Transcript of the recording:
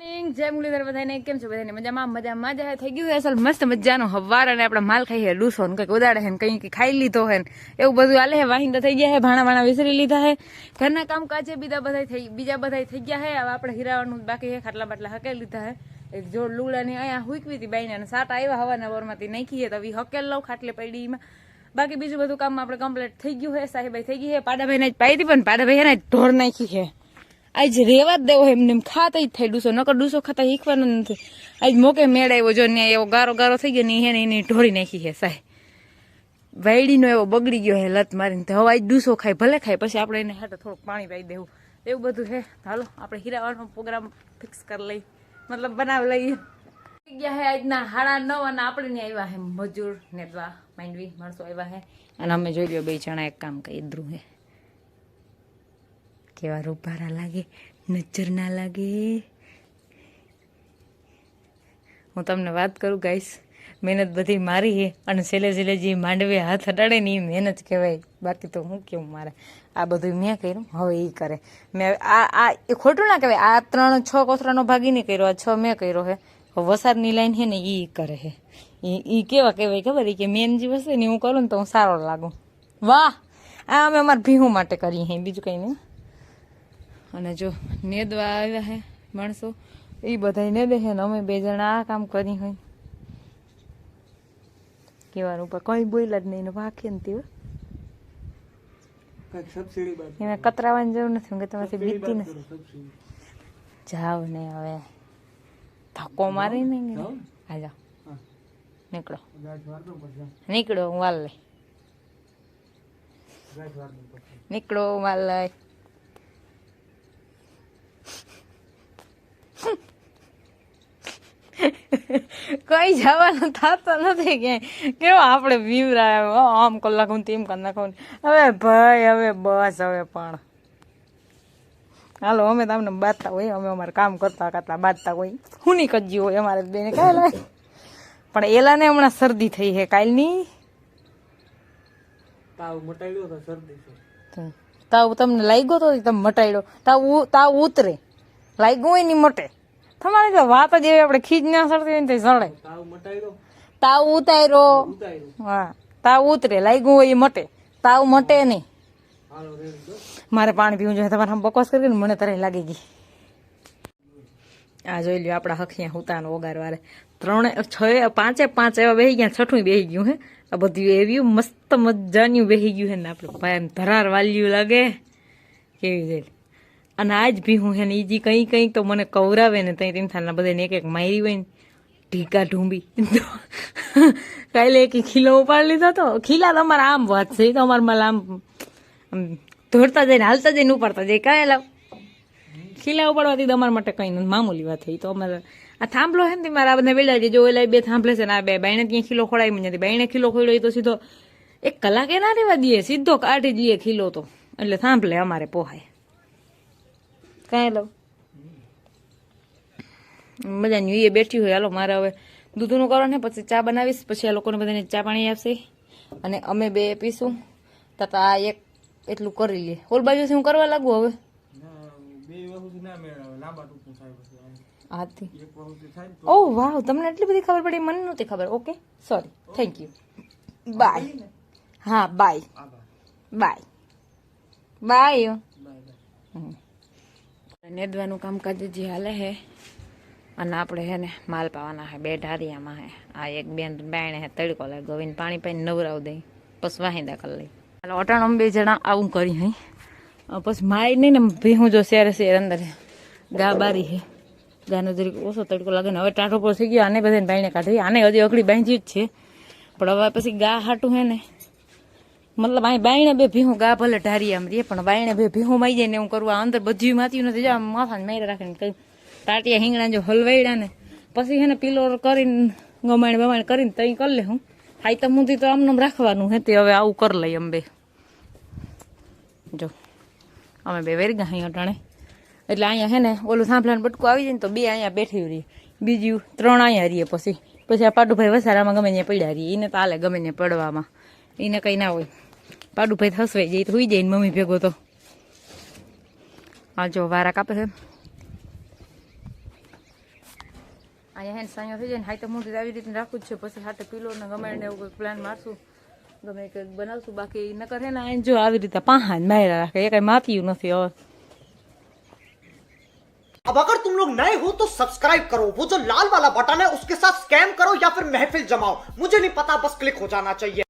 જય મુરલીધર બધાને. કેમ છો બધાને? મજામાં? મજામાં મજા. થઈ ગયું છે અસલ મસ્ત મજાનો હવાર અને આપણા માલ ખાઈ હે ડૂસો ને કંઈક ઉદાડે હે કંઈક ખાઈ લીધો હે એવું બધું હાલે હે વાહિંદા થઈ ગયા હે ભાણા ભાણા વિસરી લીધા હે ઘરના કામ કાજે બીજા બધા થઈ, બીજા બધા થઈ ગયા હે હવે આપણે હીરાવાનું બાકી હે ખાટલા બાટલા હકે લીધા હે એક જોડ લુગડાની અહીંયા હુકવી હતી બાઈને અને સાટ આવ્યા હવાના વરમાંથી નાખી હે તો હવે હકેલ લઉં ખાટલે પડી એમાં. બાકી બીજું બધું કામ આપણે કમ્પ્લીટ થઈ ગયું હે સાહેબાઈ થઈ ગઈ હે પાડાભાઈને જ પાઈ હતી પણ પાડાભાઈ એને ઢોર નાખી હે આજ રેવા જ દેવો એમને, એમ ખાતા જ થાય ડૂસો, નકર ડૂસો ખાતા શીખવાનો નથી. આજ મોકે મેળ આવ્યો જો, ને એવો ગારો ગારો થઈ ગયો ને એને એને ઢોરી નાખી છે, સાહેબ. વાયડીનો એવો બગડી ગયો હે લત મારીને, તો હવે આજ ડૂસો ખાય, ભલે ખાય, પછી આપણે એને હાથે થોડુંક પાણી પાઈ દેવું. એવું બધું છે. હાલો, આપણે હીરાવાનો પ્રોગ્રામ ફિક્સ કરી લઈ મતલબ બનાવી લઈએ. ગયા હે આજના હાડા નવ અને આપણે ને આવ્યા હે મજૂર ને દ્વા માંડવી, માણસો આવ્યા હે અને અમે જોઈ લો બે જણા એક કામ કરી દ્રું હે કેવા રૂપારા લાગે, નજર ના લાગે. હું તમને વાત કરું ગાઈસ મહેનત બધી મારી છે અને છેલ્લે છેલ્લે જે માંડવે હાથ અડાડે ને એ મહેનત કહેવાય. બાકી તો હું કેવું મારે? આ બધું મેં કર્યું, હવે એ કરે. મેં આ આ, એ ખોટું ના કહેવાય. આ ત્રણ, છ કોથરાનો ભાગી નહીં કર્યો, આ છ મેં કર્યો હે વસારની લાઈન છે ને એ કરે છે. એ એ કેવા કહેવાય ખબર કે મેન જે વસ્તુ ને હું કરું ને તો હું સારો લાગું. વાહ! આ અમે અમારા ભીહું માટે કરીએ બીજું કંઈ નહીં. અને જો નેદવા આવ્યા હે માણસો એ બધા ને છે ને અમે બે જણા આ કામ કરી હોય કેવાનું ઉપર કઈ બોલ્યા જ નહીં ને વાંખે ને તેવા એમાં કતરાવાની જરૂર નથી કે તમારી બીતી નથી. જાવ ને હવે. ધક્કો મારી ને. હા જાઓ. નીકળો. નીકળો હું વાલ લઈ. નીકળો હું વાલ લઈ. કઈ જવાનું થતો નથી ક્યાંય કેવો આપણે બીવરાય આમ કલાક હું તેમ કરી નાખું. હવે ભાઈ હવે બસ હવે પણ. હાલો અમે તમને બાંધતા હોય અમે અમારે કામ કરતા કરતા બાંધતા હોય. હું નહીં કજ્યું હોય અમારે બેને કાંઈ પણ એલાને હમણાં શરદી થઈ છે કાલની. તાવ મટાડ્યો તો શરદી તાવ તમને લાગ્યો તો તમે મટાડ્યો? તાવ તાવ ઉતરે. લાગ્યું હોય નહીં મટે. તમારી તો વાત જ એવી આપણે ખીજ ના સરતી હોય ને તો સળે. તાવ મટાડ્યો તાવ ઉતાર્યો. ઉતાર્યો. હા. તાવ ઉતરે લાગ્યું હોય એ મટે. તાવ મટે નહીં. હાલો રેડી દો મારે પાણી પીવું જોઈએ તમારે આમ બકવાસ કરી ને મને તરે લાગી ગઈ. આ જોઈ લ્યો આપણા હખિયા હુતાનો ઓગાર વારે ત્રણે છ પાંચે પાંચ એવા બેહી ગયા છઠ્ઠું બેહી ગયું હે. આ બધું એવી મસ્ત મજાનું બેહી ગયું હે ને આપણે. ભાઈ એમ ધરાર વાલ્યું લાગે. કેવી છે? અને આજ બી હું હેને ઈજી કંઈ કંઈ તો મને કવરાવે ને ત્યાં તેમ થાલના બધાને એક એક મારી હોય ને, ઢીકા ઢૂંબી. કાલે એક ખીલો ઉપાડી લીધો તો, ખીલા તો અમારા આમ વાત છે તો અમારા માલ આમ દોડતા જઈને, હાલતા જઈને ઉપાડતા જાય કાંઈ લાવ ખીલા ઉપાડવાથી તમારા માટે કંઈ નથી, મામૂલી વાત થઈ તો અમારે, આ થાંભલો છે ને તે મારા બધા વેલા જો એલા બે થાંભલે છે ને, આ બે બાઈને ત્યાં ખીલો ખોડાવી મને નથી બાઈને ખીલો ખોડ્યો તો સીધો એક કલાકે ના રહેવા દઈએ, સીધો કાઢી જઈએ ખીલો તો. એટલે થાંભલે અમારે પોહાય. કાંઈ લઉં મજાની એ બેઠી હોય હાલો મારે હવે દૂધનું કરો ને પછી ચા બનાવીશ પછી આ લોકોને બધાને ચા પાણી આપશે. અને અમે બે પીશું. તથા આ એક એટલું કરી લઈએ ઓલ બાજુથી હું કરવા લાગુ હવે? તો ઓહ વાહ તમને એટલી બધી ખબર પડી મને નહોતી ખબર. Okay sorry thank you bye હા બાય બાય બાય બાય નેદવાનું કામકાજ જે હાલે હે. અને આપણે હે ને માલ પાવાના હે, બે ઢારિયામાં હે. આ એક બેન બાયણે હે તડકો લે ગોવિંદ પાણી પાઈને નવરાવ દઈ. પછી વાહિંદા કરી લઈ. એટલે અટાણ બે જણા આવું કરી હઈ. પછી માય નહીં ને ભીહું જો શેર શેર અંદર ગા બારી હે. ગાનો જરીક ઓછો તડકો લાગે ને હવે ટાઢો પર થઈ ગયો. આને બધાને બાયણે કાઢી. આને હજી અકડી બાંધી જ છે. પણ હવે પછી ગા હાટું હે ને મતલબ અહીં બાયણે બે ભીહું ગા ભલે ઢારી આમ રે, પણ બાયણે બે ભીહું માઈ જાય ને એવું કરવું અંદર બધું માતી નથી. જા માથાને મારી રાખીને કહ્યું તાટિયા હિંગણા જો હલવાડ્યા ને, પછી હે ને પીલો કરીને, ગમાણ બમાણ કરીને તઈ કરી લે હું. હાઈ તો મુંધી તો આમનું રાખવાનું હે તે, હવે આવું કરી લઈ અમે જો, અમે બે વેરી ગયા અહીંયા અટાણે. એટલે અહીંયા હે ને ઓલું સાંભળાનું બટકું આવી જાય ને તો બે અહીંયા બેઠી રહીએ બીજું ત્રણ અહીંયા રહીએ પછી. પછી આ પાડુભાઈ વસારામાં ગમે ત્યાં પડ્યા રહીએ. એને તો હાલે ગમે ત્યાં પડવામાં. એને કંઈ ના હોય. પાડુભાઈ હસવાઈ જાય તો હુઈ જાય ને મમ્મી ભેગો તો આ જો વારા કાપે છે અહીંયા હે ને સાંયો થઈ જાય ને હાઈ તો મોટી આવી રીતે રાખવું જ છે પછી હાથે પીલો ને ગમે ને એવું કંઈક પ્લાન મારશું ગમે કંઈક બનાવશું બાકી નકર હે ને આઈને જો આવી રીતે પાહા જ માર્યા રાખે એ કઈ માપ્યું નથી હવે अब अगर तुम लोग नए हो तो सब्सक्राइब करो वो जो लाल वाला बटन है उसके साथ स्कैम करो या फिर महफिल जमाओ मुझे नहीं पता बस क्लिक हो जाना चाहिए